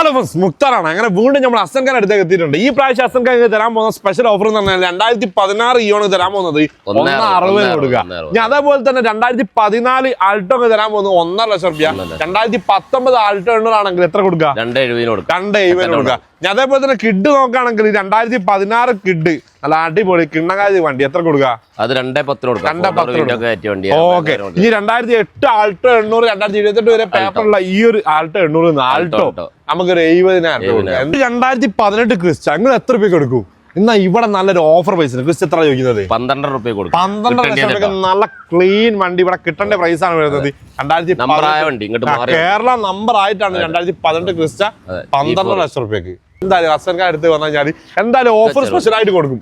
Hello friends മുക്താറാണ്. അങ്ങനെ വീണ്ടും നമ്മൾ അസൻഖാൻ അടുത്തേക്ക് എത്തിയിട്ടുണ്ട്. ഈ പ്രാവശ്യം അസൻ ഖാൻ തരാൻ പോകുന്ന സ്പെഷ്യൽ ഓഫർ എന്ന് പറഞ്ഞാൽ രണ്ടായിരത്തി പതിനാറ് ഇയോണ് തരാൻ പോകുന്നത്. ഒന്നേ അറുപത്, കൊടുക്കുക. ഞാൻ അതേപോലെ തന്നെ രണ്ടായിരത്തി പതിനാല് ആൾട്ടോ തരാൻ പോകുന്നത് ഒന്നര ലക്ഷം റുപ്യ. രണ്ടായിരത്തി പത്തൊമ്പത് ആൾട്ടോ എണ്ണൂറാണെങ്കിൽ എത്ര കൊടുക്കുക? രണ്ട് എഴുപതിന് കൊടുക്കാം. രണ്ട് എഴുപതിന് കൊടുക്കുക. ഞാൻ അതേപോലെ തന്നെ കിഡ് നോക്കുകയാണെങ്കിൽ രണ്ടായിരത്തി പതിനാറ് കിഡ് നല്ല അടിപൊളി കിണ്ണകാരി വണ്ടി. എത്ര കൊടുക്കുക അത് രണ്ടേ പത്തിന് കൊടുക്കാം. ഓക്കെ. ഈ. ഇനി രണ്ടായിരത്തി എട്ട് ആൾട്ടോ എണ്ണൂറ് രണ്ടായിരത്തി ഇരുപത്തെട്ട് വരെ പേപ്പറുള്ള ഈ ഒരു ആൾട്ടോ എണ്ണൂറ് ആൾട്ടോ നമുക്ക് നമുക്കൊരു എഴുപതിനായിരം രൂപ രണ്ടായിരത്തി പതിനെട്ട് ക്രിസ്റ്റ നിങ്ങൾ എത്ര രൂപയ്ക്ക് കൊടുക്കും? എന്നാ ഇവിടെ നല്ലൊരു ഓഫർ പൈസ ക്രിസ്റ്റ് എത്ര ചോദിക്കുന്നത്? പന്ത്രണ്ടര റുപ്യ കൊടുക്കാം. പന്ത്രണ്ട് ലക്ഷം നല്ല ക്ലീൻ വണ്ടി ഇവിടെ കിട്ടേണ്ട പ്രൈസ് ആണ് വരുന്നത്. രണ്ടായിരത്തി കേരള നമ്പർ ആയിട്ടാണ് രണ്ടായിരത്തി പതിനെട്ട് ക്രിസ്റ്റ പന്ത്രണ്ടര പന്ത്രണ്ട് ലക്ഷം റുപ്യക്ക് എന്തായാലും ഹസൻഖാൻ എടുത്ത് വന്നു കഴിഞ്ഞാൽ എന്തായാലും ഓഫർ സ്പെഷ്യൽ ആയിട്ട് കൊടുക്കും.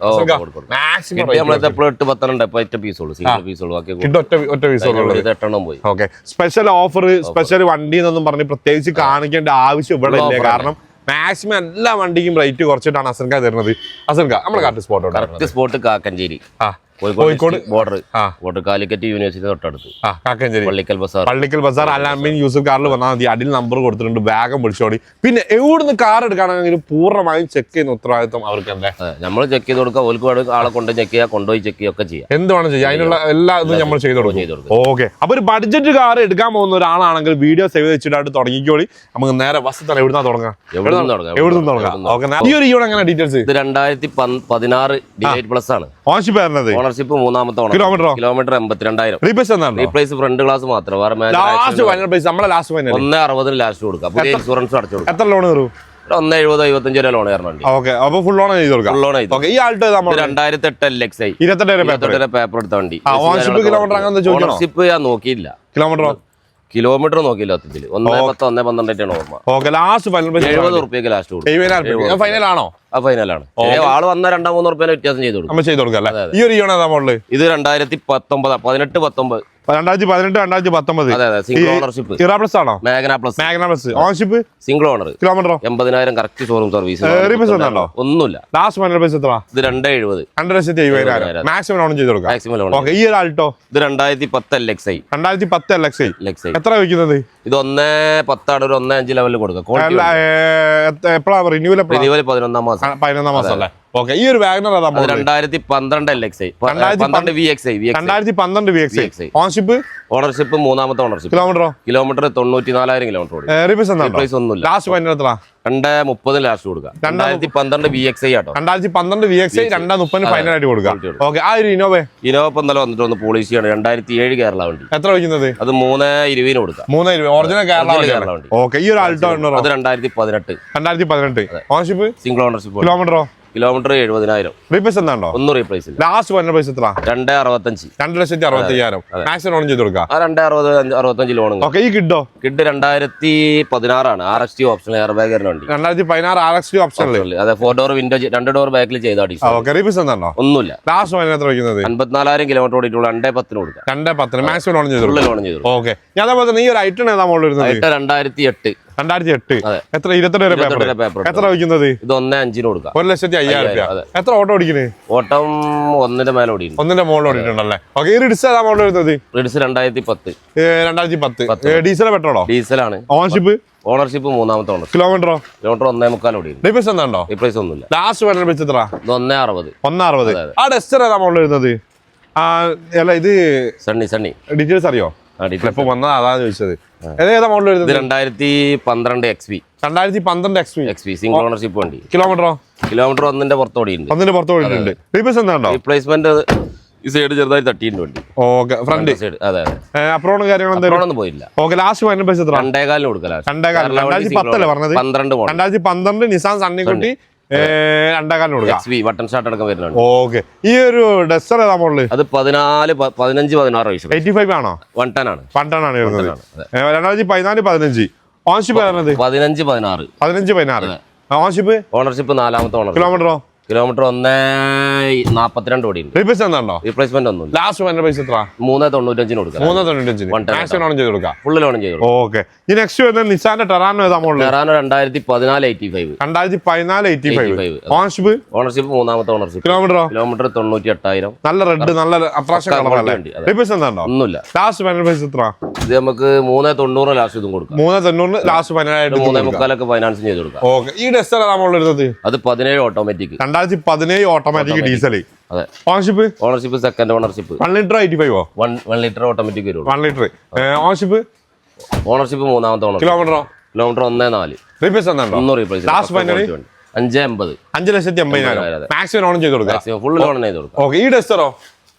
സ്പെഷ്യൽ ഓഫർ സ്പെഷ്യൽ വണ്ടി എന്നൊന്നും പറഞ്ഞ് പ്രത്യേകിച്ച് കാണിക്കേണ്ട ആവശ്യം ഇവിടെ ഇല്ല. കാരണം മാക്സിമം എല്ലാ വണ്ടിക്കും റേറ്റ് കുറച്ചിട്ടാണ് അസൻക തരുന്നത്. അസൻക നമ്മുടെ correct spot correct spot Kakkanchery. ആ. കോഴിക്കോട് ബോർഡർ കാലിക്കറ്റ് യൂണിവേഴ്സിറ്റി തൊട്ടടുത്ത്. ആ കാക്കഞ്ചേരി. പള്ളിക്കൽ ബസാർ. പള്ളിക്കൽ ബസാർ. അലാമീൻ യൂസഫ് കാറിൽ വന്നാൽ മതി. അടിയിൽ നമ്പർ കൊടുത്തിട്ടുണ്ട്. വേഗം വിളിച്ചോടി പിന്നെ എവിടുന്ന് കാർ എടുക്കുകയാണെങ്കിൽ പൂർണമായും ചെക്ക് ചെയ്യുന്ന ഉത്തരവാദിത്വം അവർക്ക് എന്താ? നമ്മൾ ചെക്ക് ചെയ്ത് കൊടുക്കുക. ഓൽക്ക് ആളെ കൊണ്ട് ചെക്ക് ചെയ്യുക കൊണ്ടുപോയി ചെക്ക് ചെയ്യുക ഒക്കെ ചെയ്യാം. എന്ത് വേണം ചെയ്യാം? അതിനുള്ള എല്ലാ ഇതും നമ്മൾ ചെയ്ത് കൊടുക്കും. ഓക്കെ. അപ്പൊ ഒരു ബഡ്ജറ്റ് കാർ എടുക്കാൻ പോകുന്ന ഒരാളാണെങ്കിൽ വീഡിയോ സേവ് വെച്ചിട്ട് തുടങ്ങിക്കോളി. നമുക്ക് നേരെ ബസ് എവിടുന്നാ തുടങ്ങാം? എവിടുന്ന് തുടങ്ങാം? എവിടുന്ന് തുടങ്ങാം? ഓക്കെ ഈ ഒരു എങ്ങനെ ഡീറ്റെയിൽസ് ഇത് രണ്ടായിരത്തി പതിനാറ് ഡിലൈറ്റ് പ്ലസ് ആണ്. ഓൺഷിപ്പ് വരുന്നത് ഓണർഷിപ്പ് മൂന്നാമത്തെ ഓണർ കിലോമീറ്ററോ കിലോമീറ്റർ എൺപത്തിരണ്ടായിരം. റീപ്ലേസ് റീപ്ലേസ് ഫ്രണ്ട് ക്ലാസ് മാത്രം. വേറെ ഒന്ന് അറുപതിന് ലാസ്റ്റ് കൊടുക്കാം. പുതിയ ഇൻഷുറൻസ് അടച്ചു കൊടുക്കാം. എത്ര ലോൺ കയറും ഒന്ന് എഴുപത് എഴുപത്തഞ്ച് വരെ ലോൺ കയറണുണ്ട് ഓക്കെ അപ്പൊ ഫുൾ ലോൺ ചെയ്ത് കൊടുക്കാം. ഫുൾ ലോൺ ഈ ആൾട്ടോ രണ്ടായിരത്തി എട്ട് എൽ എക്സ് ഐ ഇരുപത്തെട്ട് പേപ്പർ എടുത്തോണ്ടി എടുത്ത വണ്ടി? ഓണർഷിപ്പ് ഞാൻ നോക്കിയില്ല. കിലോമീറ്ററോ കിലോമീറ്റർ നോക്കിയില്ല സത്യത്തിൽ. ഒന്നേ പത്ത് ഒന്നേ പന്ത്രണ്ടായിട്ടാണ് ഓർമ്മ. ഓക്കെ ലാസ്റ്റ് എഴുപത് റുപ്യക്ക് ലാസ്റ്റ് കൊടുക്കും ആണോ? ആ ഫൈനലാണ് ആൾ വന്ന രണ്ടാം മൂന്ന് റുപ്യ വ്യത്യാസം ചെയ്ത് കൊടുക്കും. നമ്മൾ ചെയ്ത് കൊടുക്കാം ഈ ഒരു നമ്മൾ ഇത് രണ്ടായിരത്തി പത്തൊമ്പത് പതിനെട്ട് പത്തൊമ്പത്. രണ്ടായിരത്തി പതിനെട്ട് രണ്ടായിരത്തി പത്തൊമ്പത്. ഓണർഷിപ്പ് ഇറാ പ്ലസ് ആണോ? Magna plus Magna plus ownership single owner കിലോമീറ്ററോ എൺപതിനായിരം കറക്റ്റ് ഷോറൂം സർവീസ് ഉണ്ടോ ഒന്നുമില്ല. ലാസ്റ്റ് ഫൈനൽ പ്രൈസ് എത്ര ഇത് രണ്ടേ എഴുപത്. രണ്ട് ലക്ഷത്തി എഴുപതിനായിരം. മാക്സിമം ലോൺ ചെയ്ത് കൊടുക്കാം. മാക്സിമം ലോൺ ഓക്കെ ഈ ഒരു ആൾട്ടോ ഇത് രണ്ടായിരത്തി പത്ത് എൽ എക്സ് ഐ രണ്ടായിരത്തി പത്ത് L X L X I എത്ര വയ്ക്കുന്നത് ഇത് ഒന്നേ പത്താണ് ഒരു ഒന്നേ അഞ്ച് ലെവലിൽ കൊടുക്കുക ക്വാളിറ്റി എപ്പോഴാ റിന്യൂവൽ എപ്പോഴാണ് റിന്യൂവൽ പതിനൊന്നാം മാസം. പതിനൊന്നാം മാസം അല്ലേ? ഓക്കെ ഈ ഒരു വാഗ്നർ രണ്ടായിരത്തി പന്ത്രണ്ട് എൽ എക്സ് ഐ പന്ത്രണ്ട് വി എക്സ് ഐ രണ്ടായിരത്തി പന്ത്രണ്ട് V X VXI. Ownership ownership മൂന്നാമത്തെ ഓണർഷിപ്പ് കിലോമീറ്ററോ കിലോമീറ്റർ തൊണ്ണൂറ്റി നാലായിരം കിലോമീറ്റർ റീപ്ലേസ് പ്രൈസ് ഒന്നുമില്ല. ലാസ്റ്റ് എത്ര രണ്ട് മുപ്പത് ലാസ്റ്റ് കൊടുക്കുക. രണ്ടായിരത്തി പന്ത്രണ്ട് വി എക്സ് ഐ ആട്ടോ. രണ്ടായിരത്തി പന്ത്രണ്ട് വി എക്സ് രണ്ടാം മുപ്പതിന് ഫൈനൽ ആയിട്ട് കൊടുക്കാം Quality ഓക്കെ ആ ഒരു ഇനോവേ ഇപ്പം ഇന്നലെ വന്നിട്ട് ഒന്ന് പോളിസിയാണ് രണ്ടായിരത്തി ഏഴ് കേരള വണ്ടി. എത്ര വയ്ക്കുന്നത് അത് മൂന്ന് ഇരുപതിന് കൊടുക്കാം മൂന്ന് ഇരുപത്. ഒറിജിനൽ കേരള വണ്ടി. ഓക്കെ ഈ ഒരു ആൾട്ടോ അത് രണ്ടായിരത്തി പതിനെട്ട് രണ്ടായിരത്തി പതിനെട്ട് ഓൺഷിപ്പ് സിംഗിൾ ഓണർഷിപ്പ് കിലോമീറ്ററോ കിലോമീറ്റർ എഴുപതിനായിരം. റീപ്ലേസ് എന്താണോ? ഒന്നും റീപ്ലേസ് ലാസ്റ്റ് ഫൈനൽ പ്രൈസ് എത്ര രണ്ട് അറുപത്തഞ്ച്. രണ്ട് ലക്ഷത്തി അറുപത്തി അയ്യായിരം മാക്സിമം ലോൺ ചെയ്ത് കൊടുക്കുക ആ രണ്ട് അറുപത് അറുപത്തഞ്ച് ലോണും ഓക്കെ ഈ കിഡോ? കിഡ് രണ്ടായിരത്തി പതിനാറാണ്. R X T option air bag വരുന്ന വണ്ടി രണ്ടായിരത്തി പതിനാറ് ആർ എക്സ് ടി ഓപ്ഷൻ അതെ ഫോർ ഡോർ വിൻഡോ രണ്ട് ഡോർ ബാക്കിൽ ചെയ്ത അടി ഓക്കെ റീപ്ലേസ് എന്താണോ? ഒന്നുമില്ല. ലാസ്റ്റ് ഫൈനൽ എത്ര വയ്ക്കുന്നത്? അൻപത്തിനാലായിരം കിലോമീറ്റർ ഓടിയിട്ടുള്ള. രണ്ടേ പത്തിന് കൊടുക്കാം. രണ്ടേ പത്തിന്. മാക്സിമം ലോൺ ചെയ്തു ലോൺ ചെയ്തു ഓക്കെ ഞാൻ അതേപോലെ ഈ ഒരു ഐറ്റം ഏതാ മോളിൽ ആയിട്ട് രണ്ടായിരത്തി എട്ട്. രണ്ടായിരത്തി എട്ട്. എത്ര ഇരുപത്തെട്ട് പേപ്പർ പേപ്പർ എത്ര വയ്ക്കുന്നത്? ഇത് ഒന്നേ അഞ്ചിന് കൊടുക്കാം. ഒരു ലക്ഷത്തി അയ്യായിരം രൂപ എത്ര ഓട്ടോ ഓടിക്കുന്നത് ഓട്ടം ഒന്നിന്റെ മേലെ ഓടി ഒന്നിന്റെ മോളിൽ ഓടിയിട്ടുണ്ടല്ലേ? ഓക്കെ ഈ റിഡിസ് ഏതാ മോളിൽ വരുന്നത്? റിഡ്സ് രണ്ടായിരത്തി പത്ത്. രണ്ടായിരത്തി പത്ത്. ഡീസൽ പെട്രോളോ ഡീസലാണ് ഓൺഷിപ്പ് ഓണർഷിപ്പ് മൂന്നാമത്തെ ഓണർ കിലോമീറ്ററോ കിലോമീറ്റർ ഒന്നേ മുക്കാൽ ഓടി ഡിപ്രൈസ് എന്താണോ ഈ പ്രൈസ് ഒന്നുമില്ല. ലാസ്റ്റ് വേണ്ട വെച്ച് എത്ര ഇത് ഒന്നേ അറുപത്. ഒന്നറുപത് ആ ഡെസ്റ്റർ ഏതാ മോളിൽ വരുന്നത്? ആ അല്ല ഇത് സണ്ണി സണ്ണി ഡീറ്റെയിൽസ് അറിയോ? ഇപ്പൊ വന്നത് അതാണ് ചോദിച്ചത്. ഏതാ മോഡൽ വരുന്നത്? രണ്ടായിരത്തി പന്ത്രണ്ട് എക്സ് വി രണ്ടായിരത്തി പന്ത്രണ്ട് X X V single ownership വണ്ടി. കിലോമീറ്ററോ കിലോമീറ്റർ ഒന്നിന്റെ പുറത്ത് ഓടിയുണ്ട് ഒന്നിന്റെ പുറത്ത് ഓടിയിട്ടുണ്ട്. റീപ്ലേസ് റീപ്ലേസ്മെന്റ് ഈ സൈഡ് ചെറുതായി തട്ടിയിട്ടുണ്ട് വണ്ടി. ഓക്കെ ഫ്രണ്ട് സൈഡ് അതെ അതെ. അപ്രോണും കാര്യങ്ങളും പോയില്ല ഓക്കെ ലാസ്റ്റ് വേണ്ട പൈസ രണ്ടേകാലിന് കൊടുക്കല. രണ്ടേകാൽ രണ്ടായിരത്തി പത്തല്ലേ പറഞ്ഞത്? പന്ത്രണ്ട് രണ്ടായിരത്തി പന്ത്രണ്ട് നിസാൻ സണ്ണിക്കുട്ടി കൊടുക്കാം. ബട്ടൺ സ്റ്റാർട്ട് അടക്കം വരുന്നുണ്ട്. ഓക്കെ. ഈ ഒരു ഡസ്റ്റർ ഏതാ മോളിൽ അത് പതിനാല് പ- പതിനഞ്ച് പതിനാറ് വയസ്സ് എയ്റ്റി ഫൈവ് ആണോ? വൺ ആണ്. പണ്ടാണ് വരുന്നത്. അതെ. ഏ, രണ്ടായിരത്തി പതിനാല് പതിനഞ്ച്. ഓൺഷിപ്പ് വരുന്നത് പതിനഞ്ച് പതിനാറ്. പതിനഞ്ച് പതിനാറ്. ഓൺഷിപ്പ് ഓണർഷിപ്പ് നാലാമത്തെ ഓണർ കിലോമീറ്ററോ കിലോമീറ്റർ ഒന്ന് നാപ്പത്തിരണ്ട് കോടി റീപ്ലേസ് എന്താണോ റീപ്ലേസ്മെന്റ് ഒന്നും ലാസ്റ്റ് വന്ന പൈസ എത്ര? മൂന്ന് തൊണ്ണൂറ്റഞ്ചിന് കൊടുക്കാം മൂന്ന് തൊണ്ണൂറ്റഞ്ചിന്. ചെയ്ത് കൊടുക്കാം. ഫുള്ള് ലോൺ ചെയ്ത് ഓക്കെ ഇനി നെക്സ്റ്റ് വരുന്നത് നിസാന്റെ ടെറാനോ ഏതാ മോളിൽ ടെറാനോ രണ്ടായിരത്തി പതിനാല് എയ്റ്റി ഫൈവ് രണ്ടായിരത്തി പതിനാല് എയ്റ്റി ഫൈവ് 85. ഓൺഷിപ്പ് ഓണർഷിപ്പ് മൂന്നാമത്തെ ഓണർഷിപ്പ് കിലോമീറ്ററോ കിലോമീറ്റർ തൊണ്ണൂറ്റി എട്ടായിരം നല്ല റെഡ് നല്ല അട്രാക്ഷൻ പക്കാ കളറല്ലേ quality റീപ്ലേസ് എന്താണോ ഒന്നുമില്ല. ലാസ്റ്റ് ഫൈനൽ പൈസ എത്ര? ഇത് നമുക്ക് മൂന്ന് തൊണ്ണൂറ് ലാസ്റ്റ് ഇതും കൊടുക്കാം. മൂന്ന് തൊണ്ണൂറ് ലാസ്റ്റ് ഒരു മൂന്നേ ഫൈനലായിട്ട് മുക്കാലൊക്കെ ഫൈനാൻസ് ചെയ്ത് കൊടുക്കാം. ഓക്കെ ഈ ഡെസ്റ്റർ ഏതാ മോളിൽ വരുന്നത് അത് പതിനേഴ് ഓട്ടോമാറ്റിക് രണ്ടായിരത്തി പതിനേഴ് ഓട്ടോമാറ്റിക് ഡീസൽ അതെ. Ownership ownership second ownership one litre eighty ഫൈവോ one one litre automatic വരും വൺ ലിറ്റർ ഓണർഷിപ്പ് ഓണർഷിപ്പ് മൂന്നാമത്തെ ഓണർ കിലോമീറ്ററോ കിലോമീറ്റർ ഒന്നേ നാല്. റീപ്ലേസ് മുന്നൂറ് റീപ്ലേസ് ലാസ്റ്റ്? അഞ്ച് എൺപത് അഞ്ച് ലക്ഷത്തി എൺപതിനായിരം അതെ. മാക്സിമം ലോൺ ചെയ്ത് കൊടുക്കാം ഫുൾ ലോൺ ചെയ്ത് കൊടുക്കാം ഓക്കെ ഈ ഡെസ്റ്ററോ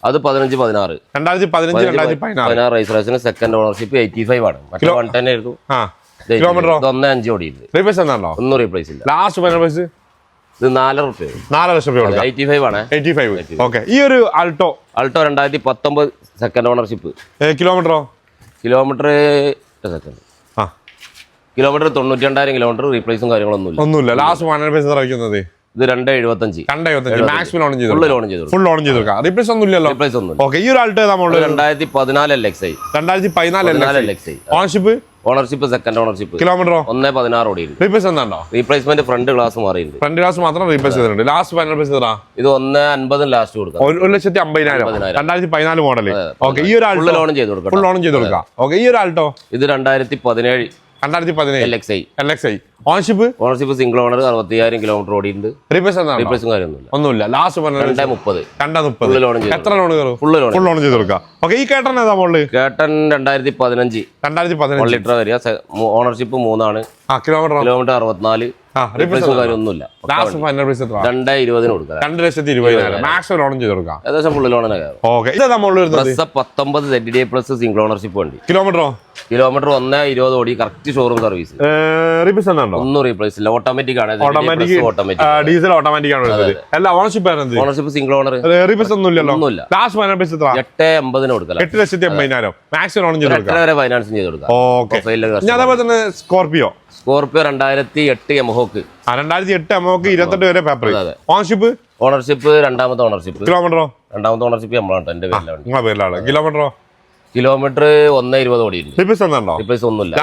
അത് പതിനഞ്ച് പതിനാറ്. രണ്ടായിരത്തി പതിനഞ്ച് രണ്ടായിരത്തി പതിനാറ് പതിനാറ് സെക്കൻഡ് ഓണർഷിപ്പ് എയ്റ്റി ഫൈവ് ആണ്. മറ്റേ വൺ ടെൻ ആയിരുന്നു. 85. ഒന്നേ അഞ്ച് ഓടിയിട്ടുണ്ട് റീപ്ലേസ് ഒന്നും റീപ്ലേസ് ഇല്ല. ലാസ്റ്റ് ഫൈനൽ പ്രൈസ് ഇത് നാലര റുപ്യ നാല് ലക്ഷം രൂപ കൊടുക്കാം. എയ്റ്റി ഫൈവ് ആണ്. എയ്റ്റി ഫൈവ് ഓക്കെ ഈ ഒരു ആൾട്ടോ ആൾട്ടോ രണ്ടായിരത്തി പത്തൊമ്പത് സെക്കൻഡ് ഓണർഷിപ്പ് കിലോമീറ്ററോ കിലോമീറ്റർ സെക്കൻഡ് ആ. കിലോമീറ്റർ തൊണ്ണൂറ്റി രണ്ടായിരം കിലോമീറ്റർ റീപ്ലേസും കാര്യങ്ങളൊന്നുമില്ല. ഒന്നുമില്ല. ലാസ്റ്റ് ഇത് രണ്ട് എഴുപത്തഞ്ച്. രണ്ട് എഴുപത്തഞ്ച്. മാക്സിമം ലോൺ ചെയ്ത്? ഫുൾ ലോൺ ചെയ്തു ഫുൾ ലോൺ ചെയ്ത് കൊടുക്കാം. റീപ്ലേസ് ഒന്നും ഇല്ലല്ലോ റീപ്ലേസ് ഒന്നും ഓക്കെ ഈ ഒരു ആൾട്ടോ നമ്മളുടെ രണ്ടായിരത്തി പതിനാല് എൽ എക്സ് ഐ രണ്ടായിരത്തി പതിനാല് പതിനാല് L X I ownership ownership second ownership കിലോമീറ്ററോ ഒന്നേ പതിനാറ് ഓടി റീപ്ലേസ് എന്താണോ റീപ്ലേസ്മെന്റ് ഫ്രണ്ട് ഗ്ലാസ് മാറിയിട്ടുണ്ട്. ഫ്രണ്ട് ഗ്ലാസ് മാത്രം റീപ്ലേസ് ചെയ്തിട്ടുണ്ട്. ലാസ്റ്റ് ഫൈനൽ പ്രൈസ് എത്ര ഇത് ഒന്ന് അൻപതും ലാസ്റ്റ് കൊടുക്കാം. ഒരു ലക്ഷത്തി അമ്പതിനായിരം. രണ്ടായിരത്തി പതിനാല് മോഡൽ ഓക്കെ ഈ ഒരു ലോൺ ചെയ്ത് കൊടുക്കാം ഫുൾ ലോൺ ചെയ്ത് കൊടുക്കാം. ഓക്കെ ഈ ഒരു ആൾട്ടോ ഇത് രണ്ടായിരത്തി പതിനേഴ് രണ്ടായിരത്തി പതിനേഴ്. L X I L X I ownership ownership single owner അറുപത്തിയായിരം kilometre ഓടിയിട്ടുണ്ട്. റീപ്ലേസ് റീപ്ലേസും കാര്യമൊന്നുമില്ല. ഒന്നുമില്ല. ലാസ്റ്റ് പറഞ്ഞ രണ്ടേ മുപ്പത്. രണ്ടേ മുപ്പത്. ലോൺ എത്ര ലോൺ കയറും? ഫുള്ള് ലോൺ ഫുൾ ലോൺ ചെയ്ത് കൊടുക്കാം. ഓക്കെ ഈ കേട്ടൻ ഏതാ മോൾ? കേട്ടൻ രണ്ടായിരത്തി പതിനഞ്ച്. രണ്ടായിരത്തി പതിനഞ്ച്. ലിറ്റർ വരിക. ഓണർഷിപ്പ് മൂന്നാണ്. കിലോമീറ്റർ കിലോമീറ്റർ അറുപത്തിനാല്. റീപ്ലേസും കാര്യമൊന്നുമില്ല. ലാസ്റ്റ് ഫൈനൽ പ്രൈസ് എത്ര രണ്ടേ ഇരുപതിന് കൊടുക്കാം. രണ്ട് ലക്ഷത്തി ഇരുപതിനായിരം. മാക്സിമം ലോൺ ചെയ്ത് കൊടുക്കാം. ഏകദേശം ഫുള്ള് ലോണിനെ കയറും ഓക്കെ ഇതാ മോൾ പ്ലസ് പത്തൊമ്പത് Z D plus single ownership വണ്ടി. കിലോമീറ്ററോ കിലോമീറ്റർ ഒന്നേ ഇരുപത് ഓടി കറക്റ്റ് ഷോറൂം സർവീസ് റീപ്ലേസ് ഉണ്ടോ ഒന്നും റീപ്ലേസ് ഇല്ല. ഓട്ടോമാറ്റിക് ആണ്. ഓട്ടോമാറ്റിക് ഓട്ടോമാറ്റിക് ഡീസൽ ഓട്ടോമാറ്റിക് ആണ്. അല്ല ownership ownership single owner replace ഒന്നും ഇല്ലല്ലോ ഒന്നുമില്ല. ലാസ്റ്റ് ഫൈനൽ പ്രൈസ് എത്ര എട്ട് എൺപതിന് കൊടുക്കാം എട്ട് ലക്ഷത്തി എൺപതിനായിരം മാക്സിമം ലോൺ ചെയ്ത് കൊടുക്കാം. വരെ ഫൈനാൻസ് ചെയ്ത് കൊടുക്കാം. ഓക്കെ ഞാൻ അതേപോലെ തന്നെ സ്കോർപിയോ സ്കോർപിയോ രണ്ടായിരത്തി എട്ട് എംഹോക്ക് ആ രണ്ടായിരത്തി എട്ട് നമുക്ക് ഇരുപത്തെട്ട് വരെ പേപ്പർ ഓണർഷിപ്പ് ഓണർഷിപ്പ് രണ്ടാമത്തെ ഓണർഷിപ്പ് കിലോമീറ്ററോ രണ്ടാമത്തെ ഓണർഷിപ്പ് നമ്മളാണ് എന്റെ പേരിലാണ്. കിലോമീറ്ററോ കിലോമീറ്റർ ഒന്നേ ഇരുപത് ഓടിയില്ല എന്താണോ ഒന്നുമില്ല.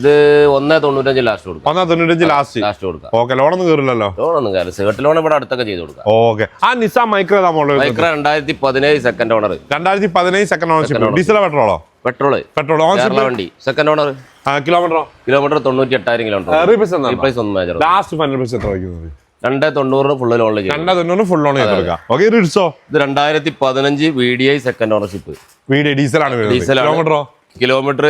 ഇത് ഒന്നേ തൊണ്ണൂറ്റഞ്ച് ലാസ്റ്റ് കൊടുക്കാം. ഒന്നേ തൊണ്ണൂറ്റഞ്ച് ലാസ്റ്റ് ലാസ്റ്റ് കൊടുക്കാം. ഓക്കെ ലോണൊന്നും കയറില്ലല്ലോ ലോണൊന്നും കയറി സേർട്ട് ലോൺ ഇവിടെ അടുത്തൊക്കെ ചെയ്ത് കൊടുക്കാം. ഓക്കെ ആ നിസ മൈക്രോ മൈക്ര രണ്ടായിരത്തി പതിനേഴ് സെക്കൻഡ് ഓണർ രണ്ടായിരത്തി പതിനേഴ് സെക്കൻഡ് ഓണർ ഡീസലോ പെട്രോളോ പെട്രോൾ പെട്രോൾ വണ്ടി. സെക്കൻഡ് ഓണർ കിലോമീറ്ററോ കിലോമീറ്റർ തൊണ്ണൂറ്റി എട്ടായിരം കിലോമീറ്റർ ലാസ്റ്റ് ഫൈനൽ പ്രൈസ് എത്ര വയ്ക്കുന്നത്? രണ്ടേ തൊണ്ണൂറിന് ഫുള്ള് ലോണിൽ രണ്ടേ തൊണ്ണൂറ് ഫുൾ ലോൺ ചെയ്ത് കൊടുക്കാം. ഓക്കെ റിഡ്സോ ഇത് രണ്ടായിരത്തി പതിനഞ്ച് V D I second ownership. കിലോമീറ്ററോ kilometre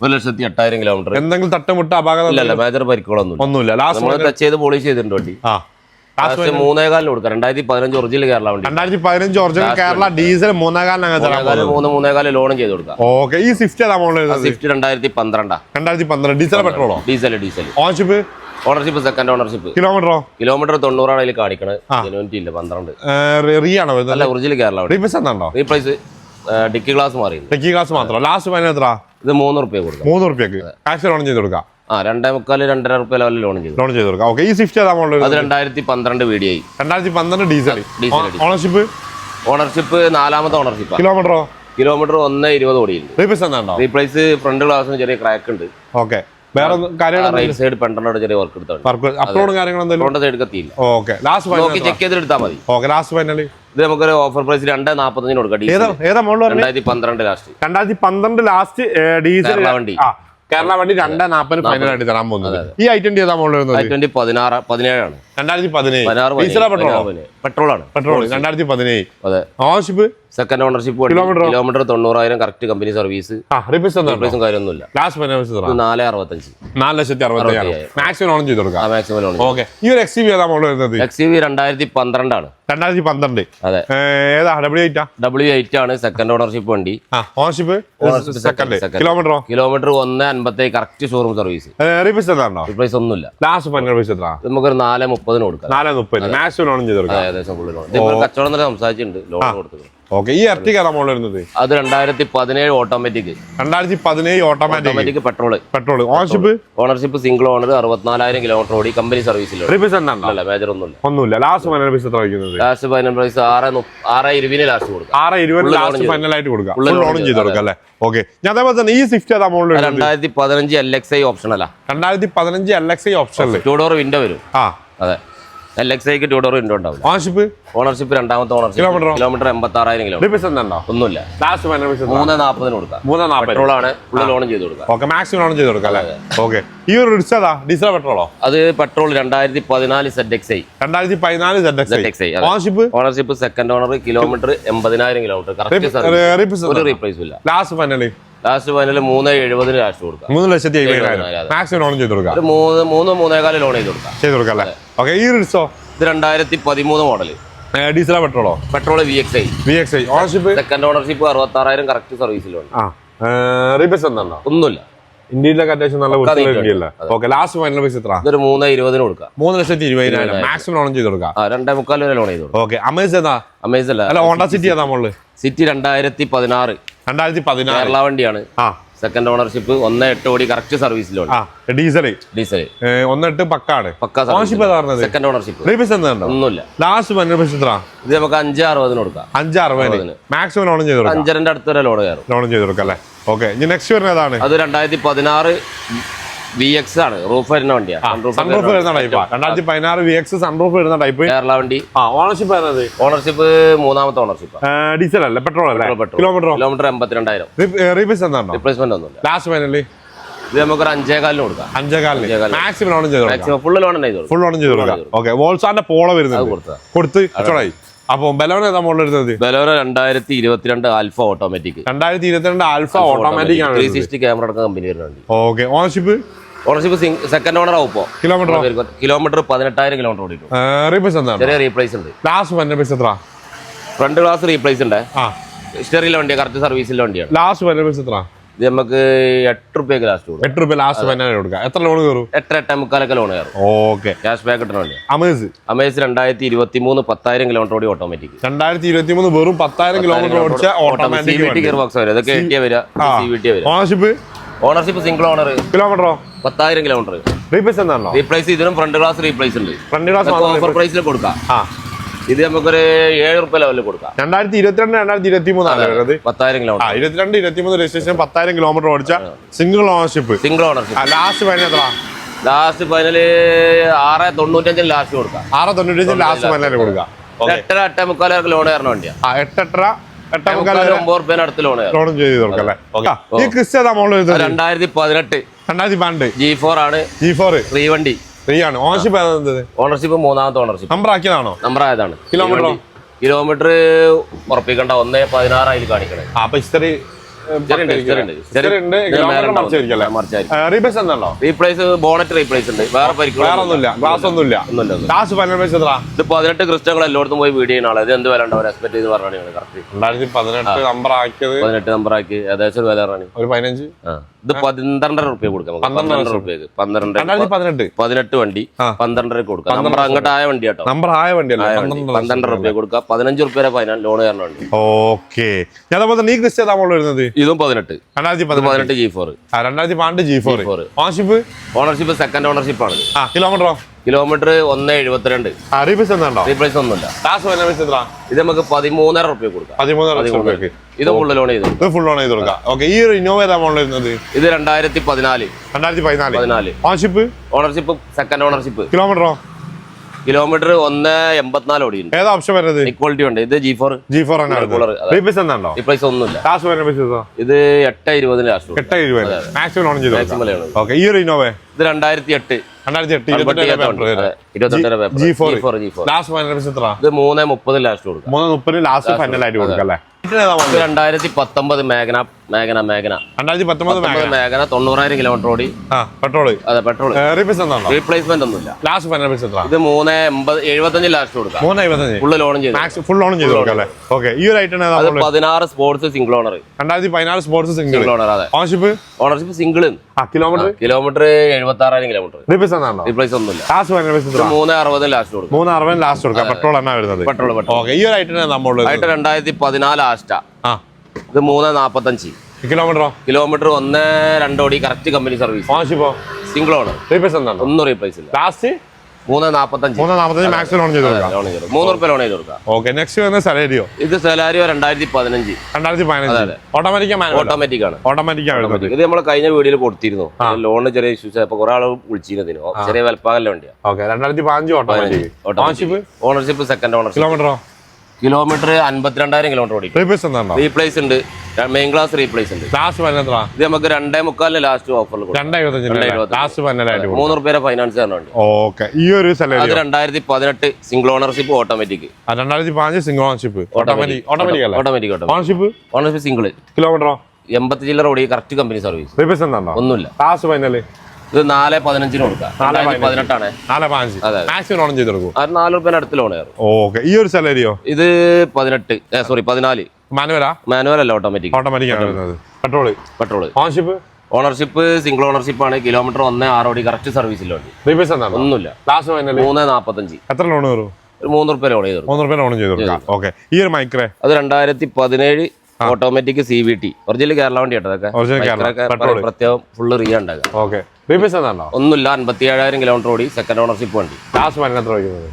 ഒരു ലക്ഷത്തി എട്ടായിരം കിലോമീറ്റർ എന്തെങ്കിലും തട്ടുമുട്ട അപാകത ഇല്ലല്ല മേജർ പരിക്കുകളൊന്നും ഒന്നുമില്ല. ലാസ്റ്റ് ടച്ച് ചെയ്ത് പോളിഷ് ചെയ്തിട്ടുണ്ട് വണ്ടി. മൂന്നേകാലിന് കൊടുക്കാം. രണ്ടായിരത്തി പതിനഞ്ച് ഒറിജിനൽ കേരള വണ്ടി. രണ്ടായിരത്തി പതിനഞ്ച് ഒറിജിനൽ കേരള ഡീസൽ മൂന്നാകാലിന് മൂന്ന് മൂന്നേകാൽ ലോണും ചെയ്ത് കൊടുക്കാം. ഓക്കെ ഈ സ്വിഫ്റ്റ് ഏതാ സ്വിഫ്റ്റ് രണ്ടായിരത്തി പന്ത്രണ്ടാ രണ്ടായിരത്തി പന്ത്രണ്ട്. Diesel പെട്രോളോ diesel diesel ownership ownership second ownership കിലോമീറ്ററോ kilometre തൊണ്ണൂറാണ് അതിൽ കാണിക്കണത്. ജനുവനിറ്റി ഇല്ല പന്ത്രണ്ട്. റീ ആണോ അല്ല ഒറിജിനൽ കേരള റീപ്ലേസ് എന്താണോ? റീപ്ലേസ് ഡിക്കി ഗ്ലാസ് മാറി ഡിക്കി ഗ്ലാസ് മാത്രം. ലാസ്റ്റ് ഫൈനൽ എത്ര ഇത് മൂന്ന് റുപ്യ കൊടുക്കും. മൂന്ന് റുപ്യക്ക് കാശ് ലോൺ ചെയ്ത് കൊടുക്കാം. ആ രണ്ടേ മുക്കാൽ രണ്ടര റുപ്യ ലെവലിൽ ലോൺ ചെയ്തു. ലോൺ ചെയ്ത് കൊടുക്കാം. ഓക്കെ ഈ സ്വിഫ്റ്റ് ഏതാ മോഡൽ അത് രണ്ടായിരത്തി പന്ത്രണ്ട് വീഡിയോ രണ്ടായിരത്തി പന്ത്രണ്ട് ഡീസൽ ഡീസൽ ഓണർഷിപ്പ് ഓണർഷിപ്പ് നാലാമത്തെ ഓണർഷിപ്പ് കിലോമീറ്ററോ കിലോമീറ്റർ ഒന്ന് ഇരുപത് ഓടിയുണ്ട് റീപ്ലേസ് എന്താണോ? റീപ്ലേസ് ഫ്രണ്ട് ഗ്ലാസ് ചെറിയ ക്രാക്ക് ഉണ്ട്. ഓക്കെ വേറെ റൈറ്റ് സൈഡ് ചെറിയ വർക്ക് അപ്ലോഡും ഓക്കെ ലാസ്റ്റ് നോക്കി ചെക്ക് ചെയ്ത് എടുത്താൽ മതി. ഓക്കെ ലാസ്റ്റ് ഫൈനൽ ഇത് നമുക്കൊരു ഓഫർ പ്രൈസ് രണ്ട് നാപ്പത്തഞ്ചിന് കൊടുക്കാം ഏതാ ഏതാ മോഡൽ പറഞ്ഞത് രണ്ടായിരത്തി പന്ത്രണ്ട് ലാസ്റ്റ് രണ്ടായിരത്തി പന്ത്രണ്ട് ലാസ്റ്റ് ഡീസൽ വണ്ടി. ആ കേരള വണ്ടി രണ്ട് നാൽപ്പത് ഫൈനൽ ആയിട്ട് തരാൻ പോകുന്നത്. ഈ ഐറ്റം ഏതാ വരുന്നത്? ട്വന്റി പതിനാറ് പതിനേഴാണ്. രണ്ടായിരത്തി പതിനേഴ്. ഡീസലോ പെട്രോൾ ആണ് പെട്രോൾ രണ്ടായിരത്തി പതിനേഴ്. സെക്കൻഡ് ഓണർഷിപ്പ് കിലോമീറ്റർ തൊണ്ണൂറായിരം കറക്റ്റ് കമ്പനി സർവീസ് റീപ്ലേസും കാര്യമൊന്നുമില്ല. ലാസ്റ്റ് നാല് അറുപത്തഞ്ച്. നാല് ലക്ഷത്തി അറുപത്തയ്യായിരം. മാക്സിമം ഓൺ ചെയ്ത് കൊടുക്കാം. മാക്സിമം ലോൺ ഓക്കെ ഈ ഒരു എക്സ് ഏതാ മോഡൽ വരുന്നത്? എക്സ് യു വി രണ്ടായിരത്തി പന്ത്രണ്ടാണ്. രണ്ടായിരത്തി പന്ത്രണ്ട്. അതെ. ഏതാ? ഡബ്ല്യു എയ്റ്റാ ഡബ്ല്യു എയ്റ്റ് ആണ് സെക്കൻഡ് ഓണർഷിപ്പ് വണ്ടി. സെക്കൻഡ് കിലോമീറ്റർ കിലോമീറ്റർ ഒന്ന് അൻപത്തി കറക്റ്റ് ഷോറൂം സർവീസ് റീപ്ലേസ് ഒന്നുമില്ല ലാസ്റ്റ് ഇത് നമുക്കൊരു നാല് മുപ്പതിന് കൊടുക്കാം. നാല് മുപ്പത് മാക്സിമം ഓൺ ചെയ്ത് കൊടുക്കാം. ഏകദേശം ഫുള്ള് ലോൺ ഇതിപ്പോൾ കച്ചവടം തന്നെ സംസാരിച്ചിട്ടുണ്ട്. ലോൺ കൊടുത്തിട്ടുണ്ട് ഓക്കെ ഈ എർട്ടിക മോഡൽ വരുന്നത്? അത് രണ്ടായിരത്തി പതിനേഴ് ഓട്ടോമാറ്റിക് രണ്ടായിരത്തി പതിനേഴ് automatic petrol petrol ownership ownership single owner അറുപത്തിനാലായിരം kilometre ഓടി കമ്പനി സർവീസിൽ മേജർ ഒന്നുമില്ല. ഒന്നുമില്ല. ലാസ്റ്റ് ഫൈനൽ പൈസ എത്ര വയ്ക്കുന്നത്? ലാസ്റ്റ് ഫൈനൽ പ്രൈസ് ആറ് ആറ് ഇരുപതിന് ലാസ്റ്റ് കൊടുക്കാം. ആറ് ഇരുപത് ലാസ്റ്റ് ചെയ്ത്. ഫൈനൽ ആയിട്ട് കൊടുക്കാം. ഫുൾ loan ലോണും ചെയ്ത്, ചെയ്ത് കൊടുക്കാം. അല്ലേ? ഓക്കെ ഞാൻ അതേപോലെ തന്നെ ഈ സ്വിഫ്റ്റ് ഏതാ മോഡൽ രണ്ടായിരത്തി പതിനഞ്ച് എൽ എക്സ് ഐ ഓപ്ഷൻ അല്ല. രണ്ടായിരത്തി പതിനഞ്ച് L X I option two door window വരും. ആ. അതെ. എൽ എക്സ് ഐക്ക് ടൂ ഡോർ വിൻഡോ ഉണ്ടാവും ഓണർഷിപ്പ് ഓണർഷിപ്പ് രണ്ടാമത്തെ ഓണർഷിപ്പ് കിലോമീറ്റർ എൺപത്തി ആറായിരം കിലോമീറ്റർ ഒന്നുമില്ല. ലാസ്റ്റ് മൂന്ന് നാൽപ്പതിന് കൊടുക്കാം. മൂന്ന് പെട്രോൾ ആണ്. ഫുൾ ലോണും ചെയ്ത് കൊടുക്കാം. ഓക്കെ മാക്സിമം ലോണും ചെയ്ത് കൊടുക്കാം അല്ലേ? ഓക്കെ ഈ ഒരു ഏതാ? ഡീസൽ പെട്രോളോ അത് പെട്രോൾ രണ്ടായിരത്തി പതിനാല് സെഡ് എക്സ് ഐ രണ്ടായിരത്തി പതിനാല് Z X I ownership ownership second owner kilometre എൺപതിനായിരം കിലോമീറ്റർ കറക്റ്റ് ഒരു റീപ്ലേസും ഇല്ല. ലാസ്റ്റ് ഫൈനൽ ലാസ്റ്റ് ഫൈനൽ മൂന്ന് എഴുപതിന് ലാസ്റ്റ് കൊടുക്കാം. മൂന്ന് ലക്ഷത്തി എഴുപതിനായിരം. മാക്സിമം ലോൺ ചെയ്ത് കൊടുക്കാം. ഒരു മൂന്ന് മൂന്ന് മൂന്നേകാൽ ലോൺ ചെയ്ത് കൊടുക്കാം. ചെയ്ത് കൊടുക്കാം അല്ലേ? ഓക്കെ ഈ റിസോ ഇത് രണ്ടായിരത്തി പതിമൂന്ന് മോഡൽ ഡീസലോ പെട്രോളോ petrol V X I V X I ownership second ownership അറുപത്തി ആറായിരം കറക്റ്റ് സർവീസിലുണ്ട് ആ റീപേസ് എന്താണോ ഒന്നുമില്ല. ഇന്ത്യയിലൊക്കെ അത്യാവശ്യം നല്ല വൃത്തിയുള്ള. ഓക്കെ ലാസ്റ്റ് ഫൈനൽ പൈസ എത്ര ഇതൊരു മൂന്ന് ഇരുപതിന് കൊടുക്കാം. മൂന്ന് ലക്ഷത്തി ഇരുപതിനായിരം. മാക്സിമം ലോൺ ചെയ്ത് കൊടുക്കാം. രണ്ടേ മുക്കാൽ വരെ ലോൺ ചെയ്ത് കൊടുക്കാം. ഓക്കെ അമേസ് ഏതാ? അമേസ് അല്ല. അല്ല ഹോണ്ട സിറ്റി ഏതാ മോൾ? സിറ്റി രണ്ടായിരത്തി പതിനാറ്. രണ്ടായിരത്തി പതിനാറ് കേരള വണ്ടിയാണ്. ആ. സെക്കൻഡ് ഓണർഷിപ്പ് ഒന്ന് എട്ട് കോടി കറക്റ്റ് സർവീസിലുണ്ട് ഡീസൽ ഡീസൽ ഒന്നെട്ട് പക്കാണ്. പക്ക ഓണർഷിപ്പ് ഏതാ സെക്കൻഡ് ഓണർഷിപ്പ് ഒന്നുമില്ല. ലാസ്റ്റ് എത്ര? ഇത് നമുക്ക് അഞ്ച് അറുപതിന് കൊടുക്കാം. അഞ്ച് അറുപതിന്. മാക്സിമം ലോൺ ചെയ്ത് അഞ്ചരന്റെ അടുത്ത് വരെ ലോൺ കയറും. ലോൺ ചെയ്ത് കൊടുക്കാം അല്ലേ? ഓക്കെ നെക്സ്റ്റ് വരുന്നത് അത് രണ്ടായിരത്തി പതിനാറ് വി എക്സ് ആണ്. റൂഫ് വരുന്ന വണ്ടിയാണ് സൺറൂഫ് വരുന്ന ടൈപ്പ്. രണ്ടായിരത്തി പതിനാറ് വി എക്സ് സൺറൂഫ് വരുന്ന ടൈപ്പ് കേരള വണ്ടി. ആ ഓണർഷിപ്പ് വരുന്നത് ഓണർഷിപ്പ് മൂന്നാമത്തെ ഓണർഷിപ്പ് ഡീസൽ അല്ല? പെട്രോൾ അല്ല? പെട്രോൾ കിലോമീറ്റർ എൺപത്തിരണ്ടായിരം. റീപ്ലേസ്മെന്റ് റീപ്ലേസ്മെന്റ് ഒന്നും ലാസ്റ്റ് ഫൈനലി ഇത് നമുക്കൊരു അഞ്ചേകാലിന് കൊടുക്കാം. അഞ്ചേകാലിന്. മാക്സിമം ലോൺ ചെയ്ത് maximum full loan full loan ചെയ്ത് കൊടുക്കാം. ഓക്കെ വോൾസാന്റെ പോള വരുന്നത് കൊടുത്ത്. കച്ചവടമായി അപ്പൊ ബലോൺ ഏതാ മോഡൽ എടുത്തത്? ബലോറ രണ്ടായിരത്തി ഇരുപത്തിരണ്ട് ആൽഫ ഓട്ടോമാറ്റിക് രണ്ടായിരത്തി ഇരുപത്തിരണ്ട് ആൽഫ ഓട്ടോമാറ്റിക് ആണ് ത്രീ സിക്സ്റ്റി ക്യാമറ അടക്കം കമ്പനി വരുന്നുണ്ട് okay ownership ownership second owner ആവും ഇപ്പോൾ കിലോമീറ്റർ കിലോമീറ്റർ പതിനെട്ടായിരം കിലോമീറ്റർ എന്താണ്? ചെറിയ റീപ്ലേസ് ഉണ്ട്. ലാസ്റ്റ് എത്ര? ഫ്രണ്ട് ഗ്ലാസ് റീപ്ലേസ് ഉണ്ട്. ഹിസ്റ്ററിയിലെ വണ്ടി കറക്റ്റ് സർവീസിലെ വണ്ടിയാണ്. ലാസ്റ്റ് പൈസ എത്ര? ഇത് നമുക്ക് എട്ട് റുപ്യക്ക് ലാസ്റ്റ് എട്ട് റുപ്യ ലാസ്റ്റ് ഫൈനൽ കൊടുക്കാം എത്ര ലോൺ കയറും? എട്ട് എട്ടേ മുക്കാലൊക്കെ ലോൺ കയറും. ഓക്കെ ക്യാഷ് ബാക്ക് കിട്ടണ വണ്ടിയാണ് അമേസ് അമേസ് രണ്ടായിരത്തി ഇരുപത്തി മൂന്ന് പത്തായിരം കിലോമീറ്റർ ഓടി ഓട്ടോമാറ്റിക് രണ്ടായിരത്തി ഇരുപത്തി മൂന്ന് വെറും പത്തായിരം കിലോമീറ്റർ ഓടിച്ച ഓട്ടോമാറ്റിക് ഗിയർ ബോക്സ് വരും. ഇതൊക്കെ എട്ടിയ വരിക ഓണർഷിപ്പ് ഓണർഷിപ്പ് സിംഗിൾ ഓണർ കിലോമീറ്ററോ പത്തായിരം കിലോമീറ്റർ റീപ്ലേസ് എന്താണോ റീപ്ലേസ് ഇതിനും ഫ്രണ്ട് ഗ്ലാസ് റീപ്ലേസ് ഉണ്ട്. ഫ്രണ്ട് ക്ലാസ് ഓഫർ പ്രൈസിൽ കൊടുക്കാം. ആ. ഇത് നമുക്കൊരു ഏഴ് റുപ്യ ലെവലിൽ കൊടുക്കാം. രണ്ടായിരത്തി ഇരുപത്തിരണ്ട് രണ്ടായിരത്തി ഇരുപത്തി മൂന്നാണ് പത്തായിരം കിലോമീറ്റർ ഇരുപത്തിരണ്ട് ഇരുപത്തി മൂന്ന് രജിസ്ട്രേഷൻ പത്തായിരം കിലോമീറ്റർ ഓടിച്ച single ownership single ownership last final എത്ര ലാസ്റ്റ് ഫൈനൽ ആറ് തൊണ്ണൂറ്റഞ്ചിന് ലാസ്റ്റ് കൊടുക്കാം. ആറ് തൊണ്ണൂറ്റഞ്ചിന് ലാസ്റ്റ് ഫൈനൽ കൊടുക്കാം. എട്ടര എട്ടേ മുക്കാലർക്ക് ലോൺ കയറുന്ന വണ്ടിയാണ് ആ എട്ടെട്ടര എട്ടേ മുക്കാൽ മുക്കാൽ ഒമ്പത് അടുത്ത് ലോൺ ലോണും ചെയ്ത് കൊടുക്കാം അല്ലേ? ഈ ക്രിസ്ത്യ ഏതാ മോൾ വരുന്നത് രണ്ടായിരത്തി പതിനെട്ട് രണ്ടായിരത്തി പന്ത്രണ്ട്. ജി ഫോർ ആണ്. ജി ഫോർ ഫ്രീ വണ്ടി. ഫ്രീ ആണ്. ഓണർഷിപ്പ് ഓണർഷിപ്പ് മൂന്നാമത്തെ ഓണർഷിപ്പ് നമ്പർ ആക്കിയതാണോ? നമ്പർ ആയതാണ്. കിലോമീറ്റർ കിലോമീറ്റർ ഉറപ്പിക്കണ്ട ഒന്നേ പതിനാറായി കാണിക്കണേ. അപ്പൊ എന്താണോ? റീപ്ലേസ് ബോണറ്റ് റീപ്ലേസ് ഉണ്ട്. വേറെ ഒന്നുമില്ല. ഗ്ലാസ് ഒന്നുമില്ല ലാസ്റ്റ് ഫൈനൽ പൈസ എത്ര ഇത് പതിനെട്ട് എല്ലായിടത്തും പോയി വീട് ചെയ്യുന്ന ആളെ. ഇത് എന്ത് വില ഉണ്ടാവും എക്സ്പെക്ട് ചെയ്ത് പറഞ്ഞാണ് കറക്റ്റ് രണ്ടായിരത്തി പതിനെട്ട് നമ്പർ ആക്കിയത് പതിനെട്ട് നമ്പർ ആക്കി. ഏകദേശം ഒരു വില ഒരു പതിനഞ്ച്? ആ. ഇത് പന്ത്രണ്ടര റുപ്യ കൊടുക്കാം. പന്ത്രണ്ടര റുപ്യക്ക് പന്ത്രണ്ട് പതിനെട്ട്. പതിനെട്ട് വണ്ടി. പന്ത്രണ്ടര കൊടുക്കാം. നമ്പർ അങ്ങോട്ട് ആയ വണ്ടി കേട്ടോ. നമ്പർ ആയ വണ്ടി. പന്ത്രണ്ടര റുപ്യ കൊടുക്കാം. പതിനഞ്ച് റുപ്യ വരെ ലോൺ കയറുന്ന വണ്ടി. ഓക്കെ. ഞാൻ നീ വരുന്നത്? ഇതും പതിനെട്ട്. രണ്ടായിരത്തി പതിനെട്ട്. ജി ഫോർ രണ്ടായിരത്തി പന്ത്രണ്ട് G four G4. Ownership ownership second ownership ആണ് ആ കിലോമീറ്ററോ കിലോമീറ്റർ ഒന്ന് എഴുപത്തിരണ്ട്. റീപ്ലേസ് ഒന്നുമില്ല. ലാസ്റ്റ് ഫൈനൽ എത്ര ഇത് നമുക്ക് പതിമൂന്നര റുപ്യ കൊടുക്കാം. പതിമൂന്ന് ലക്ഷം രൂപയ്ക്ക് ഇത് ഫുള്ള് ലോൺ ചെയ്തു ഇത് ഫുൾ ലോൺ ചെയ്ത് കൊടുക്കാം ഓക്കെ ഈ ഒരു ഇന്നോവ ഏതാ മോളിൽ വരുന്നത്? ഇത് രണ്ടായിരത്തി പതിനാല്. രണ്ടായിരത്തി പതിനാല്. പതിനാല്. ഓണർഷിപ്പ് ഓണർഷിപ്പ് സെക്കൻഡ് ഓണർഷിപ്പ് കിലോമീറ്ററോ കിലോമീറ്റർ ഒന്ന് എൺപത്തിനാല് ഓടി ഏതാ ഓപ്ഷൻ വരുന്നത്? ഇക്വാളിറ്റി ഉണ്ട്. ഇത് G four G four. Replace എന്താണോ? റീപ്ലേസ് ഒന്നുമില്ല. ഇത് എട്ട് ഇരുപതിന് ലാസ്റ്റ് എട്ട് ഇരുപത് മാക്സിമം ഓൺ ചെയ്ത് മാക്സിമം ആണ് ഓക്കെ ഈ ഒരു ഇന്നോവ ഇത് രണ്ടായിരത്തി എട്ട് ഇത് മൂന്ന് മുപ്പത് ലാസ്റ്റ് കൊടുക്കും. മൂന്ന് മുപ്പത് ലാസ്റ്റ് ഫൈനൽ ആയിട്ട് കൊടുക്കാം. അല്ലേ? രണ്ടായിരത്തി പത്തൊമ്പത് മാഗ്ന മേഘന മേഘന. രണ്ടായിരത്തി പത്തൊമ്പത് മേഘന. തൊണ്ണൂറായിരം കിലോമീറ്റർ ഓടി. പെട്രോൾ അതെ പെട്രോൾ റീപ്ലേസ്മെന്റ് ഒന്നും ഒന്നുമില്ല. ലാസ്റ്റ് ഇത് മൂന്ന് എൺപത് എഴുപത്തഞ്ച് ലാസ്റ്റ് കൊടുക്കാം. മൂന്ന് എഴുപത്തഞ്ച്. ഫുൾ ലോണും ചെയ്ത്. ഫുൾ ഓൺ ചെയ്ത് കൊടുക്കാം ഓക്കെ ഈ ഒരു ഐറ്റം അത് പതിനാറ് സ്പോർട്സ് സിംഗിൾ ഓണർ രണ്ടായിരത്തി പതിനാറ് സ്പോർട്സ് സിംഗിൾ ഓണർ അതെ. Ownership ownership single kilometre kilometre എഴുപത്തി ആറായിരം കിലോമീറ്റർ റീപ്ലേസ് ഒന്നുമില്ല. ലാസ്റ്റ് എത്ര മൂന്ന് അറുപത് ലാസ്റ്റ് കൊടുക്കും. മൂന്ന് ലാസ്റ്റ് കൊടുക്കാം. പെട്രോൾ എന്നാ വരുന്നത്? പെട്രോൾ പെട്രോൾ ഈ ഒരു ഐറ്റം നമ്മളുള്ളത് ആയിട്ട് രണ്ടായിരത്തി പതിനാല് ലാസ്റ്റാ ഇത് മൂന്ന് നാപ്പത്തഞ്ച്. കിലോമീറ്ററോ കിലോമീറ്റർ ഒന്ന് രണ്ടോടി കറക്റ്റ് കമ്പനി സർവീസ് സിംഗിൾ ആണ് റീപ്ലേസ് ഒന്നും റീപ്ലേസ് ഇല്ല. ലാസ്റ്റ് മൂന്ന് നാപ്പത്തഞ്ച്. മൂന്ന് നാപ്പത്തഞ്ച് മാക്സിമം ലോൺ ചെയ്ത് കൊടുക്കാം. മൂന്ന് റുപ്യ ലോൺ ചെയ്ത് കൊടുക്കാം. ഓക്കെ നെക്സ്റ്റ് വരുന്ന സലാരിയോ ഇത് സലാരിയോ രണ്ടായിരത്തി പതിനഞ്ച്. രണ്ടായിരത്തി പതിനഞ്ച് ഓട്ടോമാറ്റിക് ഓട്ടോമാറ്റിക് ആണ്. ഓട്ടോമാറ്റിക് ആണ് ഇത് നമ്മൾ കഴിഞ്ഞ വീഡിയോയിൽ കൊടുത്തിരുന്നു. ലോണിന് ചെറിയ ഇഷ്യൂസ് അപ്പൊ കുറെ ആൾ വിളിച്ചിരുന്നു ചെറിയ വലപ്പാകല്ല വണ്ടിയാ. ഓക്കെ രണ്ടായിരത്തി പതിനഞ്ച്. Automatic ownership ownership second ownership കിലോമീറ്ററോ kilometre അൻപത്തിരണ്ടായിരം കിലോമീറ്റർ ഓടി റീപ്ലേസ് റീപ്ലേസ് ഉണ്ട്. മെയിൻ ക്ലാസ് റീപ്ലേസ് ഉണ്ട്. ക്ലാസ് ഇത് നമുക്ക് രണ്ടേ മുക്കാലിന് ലാസ്റ്റ് ഓഫർ മൂന്ന് റുപ്യ ഫൈനാൻസ് തരണുണ്ട് ഓക്കെ ഈ ഒരു അത് രണ്ടായിരത്തി പതിനെട്ട് സിംഗിൾ ഓണർഷിപ്പ് ഓട്ടോമാറ്റിക് രണ്ടായിരത്തി പതിനഞ്ച് single ownership automatic automatic ownership ownership single കിലോമീറ്ററോ എൺപത്തി ചില്ലറ ഓടി കറക്റ്റ് കമ്പനി സർവീസ് ഒന്നുമില്ല. ക്ലാസ് ഫൈനൽ ഇത് നാല് പതിനഞ്ചിന് കൊടുക്കാം. പതിനെട്ടാണ്. നാല് പതിനഞ്ച്. അതെ. മാക്സിമം ഓൺ ചെയ്ത് കൊടുക്കും അത് നാല് റുപ്യ അടുത്ത് ലോൺ കയറും. ഓക്കെ. ഈ ഒരു സാലറിയോ ഇത് പതിനെട്ട് സോറി പതിനാല്. മാനുവലാ മാനുവൽ അല്ല ഓട്ടോമാറ്റിക് ഓട്ടോമാറ്റിക് ആണ് petrol petrol ownership ownership single ownership ആണ്. കിലോമീറ്റർ ഒന്ന് ആറ് ഓടി കറക്റ്റ് സർവീസിൽ വണ്ടി ഒന്നുമില്ല. ലാസ്റ്റ് മൂന്ന് നാപ്പത്തഞ്ച്. എത്ര ലോൺ ഒരു മൂന്ന് റുപ്യ ലോൺ ചെയ്തു മൂന്ന് റുപ്യ ലോൺ ചെയ്തു ഓക്കെ ഈ ഒരു മൈക്രേ അത് രണ്ടായിരത്തി പതിനേഴ് automatic C V T original Kerala വണ്ടി കേട്ടോ അതൊക്കെ. പ്രത്യേകം ഫുള്ള് റീ ഉണ്ടാകാം ഓക്കെ റീപീസ് എന്താണോ ഒന്നുമില്ല അൻപത്തി ഏഴായിരം കിലോമീറ്റർ ഓടി സെക്കൻഡ് ഓണർഷിപ്പ് വണ്ടി. ലാസ്റ്റ് ഫൈനൽ എത്ര വയ്ക്കുന്നത്?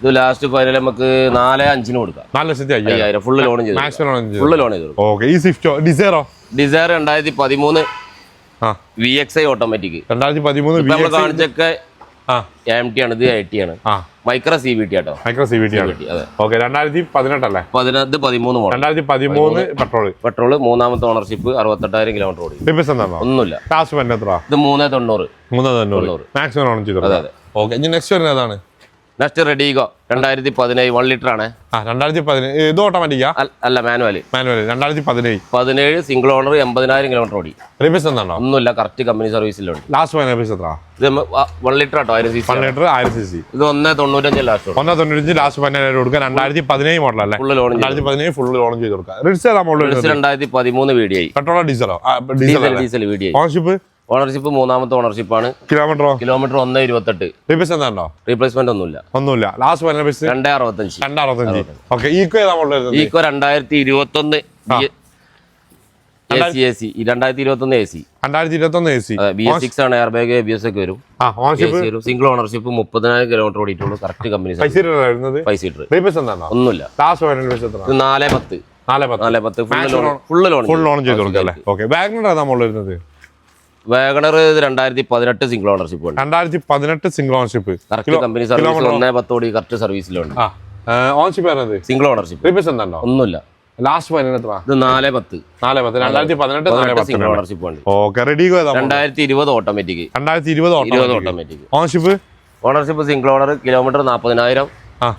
ഇത് ലാസ്റ്റ് ഫൈനൽ നമുക്ക് നാല് അഞ്ചിന് കൊടുക്കാം. നാല് ലക്ഷത്തി അയ്യായിരം. ഫുള്ള് ലോൺ ചെയ്തു ഫുള്ള് ലോൺ ചെയ്തു ഓക്കെ ഈ സ്വിഫ്റ്റോ ഡിസൈറോ ഡിസയർ രണ്ടായിരത്തി പതിമൂന്ന് വി എക്സ് ഐ ഓട്ടോമാറ്റിക് രണ്ടായിരത്തി പതിമൂന്ന് കാണിച്ചൊക്കെ എം ടി ആണ് ഇത് ഐ ടി ആണ്. Micra C V T auto. Micro C V T okay രണ്ടായിരത്തി പതിനെട്ടല്ലേ? പതിനെട്ട് പതിമൂന്ന് മോഡൽ. രണ്ടായിരത്തി പതിമൂന്ന് പെട്രോൾ പെട്രോൾ മൂന്നാമത്തെ ഓണർഷിപ്പ് അറുപത്തെട്ടായിരം കിലോമീറ്റർ ഓടി ഒന്നുമില്ല. ലാസ്റ്റ് ഫൈനൽ എത്ര ഇത് മൂന്ന് തൊണ്ണൂറ്. മൂന്ന് തൊണ്ണൂറ്. മാക്സിമം ഓണം ചെയ്തു? അതെ അതെ. ഓക്കെ ഇനി നെക്സ്റ്റ് വരുന്നത് ഏതാണ്? നെക്സ്റ്റ് റെഡിഗോ രണ്ടായിരത്തി പതിനേഴ് വൺ ലിറ്റർ ആണ്. ആ രണ്ടായിരത്തി പതിനേഴ് ഇത് ഓട്ടോമാറ്റിക്കാ? അല്ല മാനുവൽ മാനുവൽ രണ്ടായിരത്തി പതിനേഴ് പതിനേഴ് സിംഗിൾ ഓണർ എൺപതിനായിരം കിലോമീറ്റർ ഓടി. റീപീസ് എന്താണോ ഒന്നുമില്ല കറക്റ്റ് കമ്പനി സർവീസിലുണ്ട് ലാസ്റ്റ് പീസ് എത്ര ഇത് വൺ ലിറ്റർ ആട്ടോ ആയിരം സി വൺ ലിറ്റർ ആയിരം സി സി ഇത് ഒന്ന് തൊണ്ണൂറ്റഞ്ച് ലാസ്റ്റ് ഒന്ന് തൊണ്ണൂറ്റഞ്ച് ലാസ്റ്റ് പതിനായിരം കൊടുക്കുക. രണ്ടായിരത്തി പതിനേഴ് മോഡൽ അല്ലേ? ഫുള്ള് ലോൺ രണ്ടായിരത്തി പതിനേഴ് ഫുൾ ലോൺ ചെയ്ത് കൊടുക്കുക. റിഡ്സ് ഏതാ മോഡൽ രണ്ടായിരത്തി പതിമൂന്ന് വീഡിയോ പെട്രോളോ ഡീസലോ diesel diesel video ownership ownership ownership മൂന്നാമത്തെ ഓണർഷിപ്പാണ് കിലോമീറ്ററോ കിലോമീറ്റർ ഒന്ന് ഇരുപത്തെട്ട്. റീപ്ലേസ്മെന്റ് ഉണ്ടോ റീപ്ലേസ്മെന്റ് ഒന്നുമില്ല. ഒന്നുമില്ല. ലാസ്റ്റ് ഫൈനൽ രണ്ടേ അറുപത്തഞ്ച്. ഓക്കെ ഈക്കോ ഏതാ ഈക്കോ രണ്ടായിരത്തി ഇരുപത്തി ഒന്ന് രണ്ടായിരത്തി എ സി രണ്ടായിരത്തി ഇരുപത്തൊന്ന് A C B S six ആണ് എയർ ബാഗ് ബി എസ് ഒക്കെ വരും. സിംഗിൾ ഓണർഷിപ്പ് മുപ്പതിനായിരം കിലോമീറ്റർ ഓടിയിട്ടുള്ളൂ. കറക്റ്റ് കമ്പനി ഒന്നുമില്ല. നാല് പത്ത്. നാല് പത്ത്. ഫുള്ള് ലോൺ ഫുൾ ലോൺ ചെയ്ത് കൊടുക്കാം അല്ലേ? ഓക്കെ വാഗണർ ഏതാ മോഡൽ വരുന്നത്? വാഗണർ രണ്ടായിരത്തി പതിനെട്ട് സിംഗിൾ ഓണർഷിപ്പ് ഉണ്ട്. രണ്ടായിരത്തി പതിനെട്ട് single ownership correct company service ഒന്നേ പത്തോടി കറക്റ്റ് സർവീസിലുണ്ട് ഓണർഷിപ്പ് സിംഗിൾ ഓണർഷിപ്പ് റീപീസ് എന്താണോ ഒന്നുമില്ല. ലാസ്റ്റ് ഫൈനൽ ഇത് നാല് പത്ത്. നാല് പത്ത്. രണ്ടായിരത്തി പതിനെട്ട് സിംഗിൾ ഓണർഷിപ്പ് ഉണ്ട്. ഓക്കെ റെഡി ഏതാ രണ്ടായിരത്തി ഇരുപത് ഓട്ടോമാറ്റിക് രണ്ടായിരത്തി ഇരുപത് ഇരുപത് auto automatic ownership ownership single owner kilometre നാൽപ്പതിനായിരം.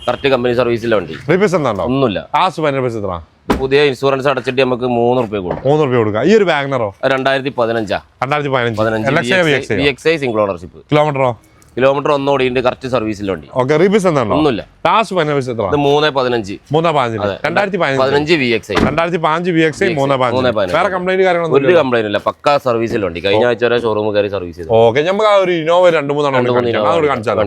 കറക്റ്റ് കമ്പനി സർവീസിലെ വണ്ടി റീപീസ് എന്താണോ ഒന്നുമില്ല. ലാസ്റ്റ് ഫൈനൽ എത്ര? പുതിയ ഇൻഷുറൻസ് അടച്ചിട്ട് നമുക്ക് മൂന്ന് റുപ്യ കൊടുക്കും. മൂന്ന് റുപ്യ കൊടുക്കുക ഈ ഒരു വാഗ്നറോ? രണ്ടായിരത്തി പതിനഞ്ചാ രണ്ടായിരത്തി പതിനഞ്ച് ഐ സിംഗിൾ ഓണർഷിപ്പ് കിലോമീറ്ററോ? കിലോമീറ്റർ ഒന്നോടിയുണ്ട് കറക്റ്റ് സർവീസിൽ വണ്ടി. ഓക്കെ റീപീസ് എന്താണോ? ഒന്നുമില്ല. ലാസ്റ്റ് എത്ര ഇത് മൂന്ന് പതിനഞ്ച്. മൂന്ന് പതിനഞ്ച്. രണ്ടായിരത്തി പതിനഞ്ച് വി എക്സ് ഐ രണ്ടായിരത്തി പതിനഞ്ച്. വി എക്സ് മൂന്ന് മൂന്ന് പതിനഞ്ച്. വേറെ കംപ്ലൈന്റ് കാര്യങ്ങളൊന്നും ഒരു കംപ്ലൈന്റ് ഇല്ല പക്ക സർവീസിൽ വണ്ടി. കഴിഞ്ഞ ആഴ്ച വരെ ഷോറൂം കയറി സർവീസ് ചെയ്തു. ഓക്കെ നമുക്ക് ആ ഒരു ഇനോവ രണ്ട് മൂന്നെണ്ണം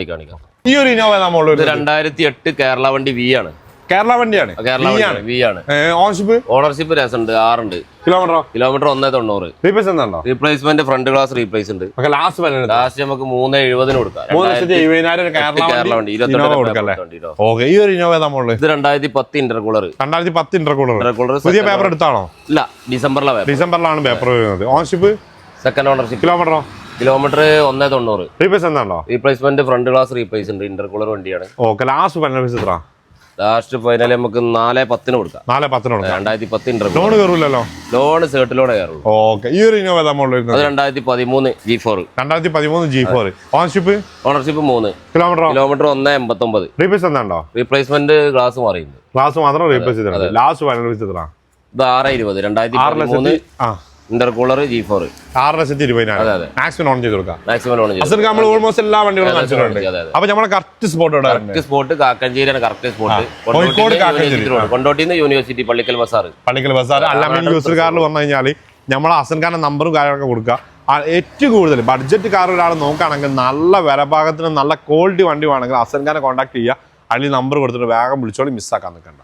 കാണിക്കാം. ഈ ഒരു ഇനോവ നമ്മൾ ഇത് രണ്ടായിരത്തി എട്ട് കേരള വണ്ടി വി ആണ്. കേരള വണ്ടിയാണ്. കേരള വണ്ടിയാണ്. വി ആണ്. ഓൺഷിപ്പ് ഓണർഷിപ്പ് രസമുണ്ട്. ആറുണ്ട്. കിലോമീറ്ററോ കിലോമീറ്റർ ഒന്നേ തൊണ്ണൂറ്. റീപ്ലേസ് എന്താണോ റീപ്ലേസ്മെന്റ് ഫ്രണ്ട് ഗ്ലാസ് റീപ്ലേസ് ഉണ്ട്. ലാസ്റ്റ് ലാസ്റ്റ് നമുക്ക് മൂന്ന് എഴുപതിന് കൊടുക്കാം. കേരള വണ്ടി ഇരുപത്തി ഓക്കെ ഈ ഒരു ഇത് രണ്ടായിരത്തി പത്ത് ഇന്റർകൂളർ രണ്ടായിരത്തി പത്ത് ഇന്റർകൂളർ ഇന്റർകൂളർ പുതിയ പേപ്പർ എടുത്താണോ? ഇല്ല ഡിസംബറിലെ പേപ്പർ ഡിസംബറിലാണ് പേപ്പർ വരുന്നത്. ഓണർഷിപ്പ് സെക്കൻഡ് ഓണർഷിപ്പ് കിലോമീറ്ററോ കിലോമീറ്റർ ഒന്നേ തൊണ്ണൂറ്. റീപ്ലേസ് എന്താണോ റീപ്ലേസ്മെന്റ് ഫ്രണ്ട് ഗ്ലാസ് റീപ്ലേസ് ഉണ്ട്. ഇന്റർകൂളർ വണ്ടിയാണ്. ഓക്കെ ലാസ്റ്റ് പൈസ എത്ര ലാസ്റ്റ് ഫൈനൽ നമുക്ക് നാല് പത്തിന് കൊടുക്കാം. നാല് പത്തിന് കൊടുക്കാം. രണ്ടായിരത്തി പത്തിന് ലോൺ കയറൂലല്ലോ ലോൺ സേർട്ട് ലോൺ കയറുള്ളൂ. ഓക്കെ. ഈ ഒരു നമ്മളുടെ അത് രണ്ടായിരത്തി പതിമൂന്ന് ജി ഫോർ രണ്ടായിരത്തി പതിമൂന്ന് ജി ഫോർ ഓണർഷിപ്പ് ഓണർഷിപ്പ് മൂന്ന്. കിലോമീറ്റർ കിലോമീറ്റർ ഒന്ന് എൺപത്തൊമ്പത്. റീപ്ലേസ് എന്താണ്ടോ? റീപ്ലേസ്മെന്റ് ഗ്ലാസ് മാറിയുണ്ട് ഗ്ലാസ് മാത്രം റീപ്ലേസ് ചെയ്തിട്ടുണ്ട്. ലാസ്റ്റ് ഫൈനൽ ഇത് ആറ് ഇരുപത്. രണ്ടായിരത്തി ആറ് പതിമൂന്ന് ഇന്റർകൂളർ ജി ഫോർ ആറ് ലക്ഷത്തി ഇരുപതിനായിരം. മാക്സിമം ഓൺ ചെയ്ത് കൊടുക്കാം. മാക്സിമം ലോൺ ചെയ്തു അസർക്ക് നമ്മൾ ഓൾമോസ്റ്റ് എല്ലാ വണ്ടികളും കാണിച്ചിട്ടുണ്ട്. അപ്പൊ നമ്മളെ കറക്റ്റ് സ്പോട്ട് കറക്റ്റ് സ്പോട്ട് കാക്കഞ്ചേരിയാണ് കറക്റ്റ് സ്പോട്ട് കോഴിക്കോട്. കൊണ്ടോട്ടിന്ന് യൂണിവേഴ്സിറ്റി പള്ളിക്കൽ ബസാർ. പള്ളിക്കൽ ബസാർ. അല്ലാതെ യൂസർ കാറിൽ വന്നു കഴിഞ്ഞാൽ നമ്മൾ അസൻഖാന്റെ നമ്പറും കാര്യങ്ങളൊക്കെ കൊടുക്കുക. ഏറ്റവും കൂടുതൽ ബഡ്ജറ്റ് കാർ ഒരാൾ നോക്കുകയാണെങ്കിൽ നല്ല വിലഭാഗത്തിന് നല്ല ക്വാളിറ്റി വണ്ടി വേണമെങ്കിൽ അസൻഖാനെ കോൺടാക്ട് ചെയ്യുക. അതിൽ നമ്പർ കൊടുത്തിട്ട് വേഗം വിളിച്ചോളി മിസ്സാക്കാൻ നിൽക്കണ്ട.